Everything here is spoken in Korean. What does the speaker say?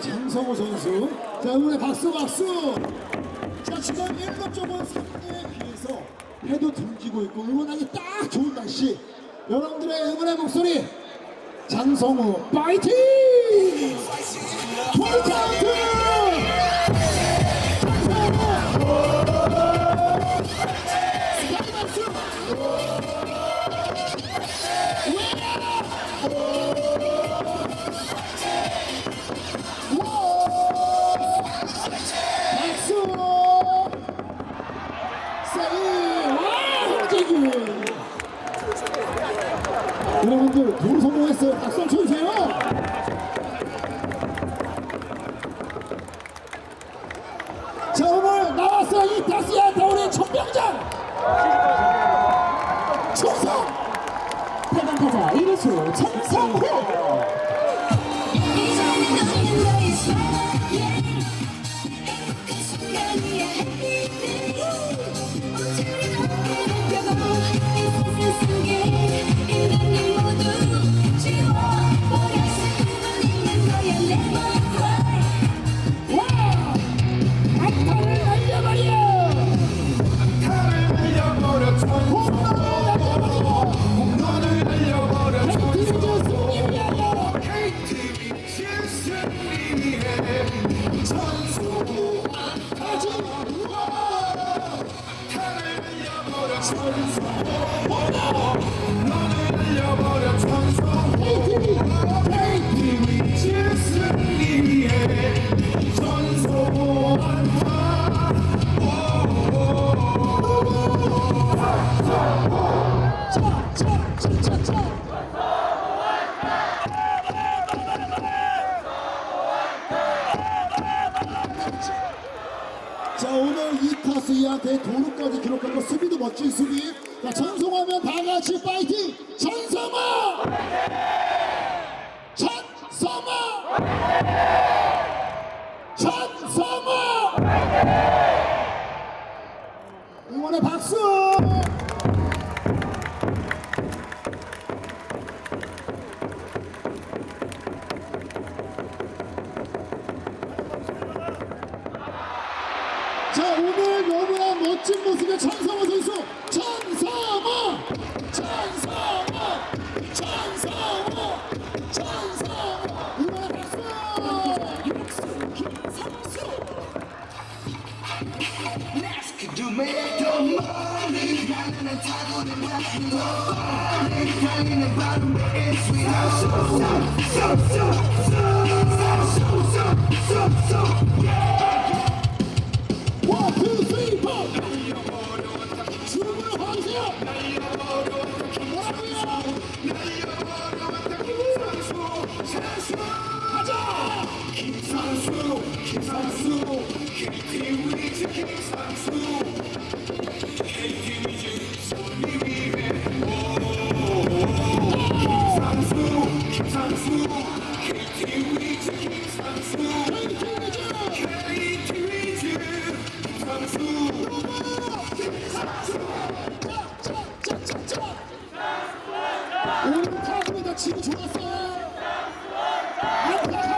전성호 선수. 자, 응원의 박수, 박수! 자, 지금 일곱 쪽은 상대에 비해서 해도 등지고 있고 응원하기 딱 좋은 날씨. 여러분들의 응원의 목소리, 장성우, 파이팅! 포인트! 성공했어요. 박수 한번 쳐주세요. 자 오늘 나왔어 이 다시야 다운의 천병장 충성 8번 타자 1루수 천성호 Whoa. 이타스 이한테 도루까지 기록하고 수비도 멋진 수비. 자 전성하면 다 같이 파이팅! 전성아! 전성아! 전성아 자 오늘 너무나 멋진 모습의 천성호 선수 천성호! 천성호! 천성호 천성호 응원의 박수 육수 김성수 원, 뭐라고요 가자 오늘 안타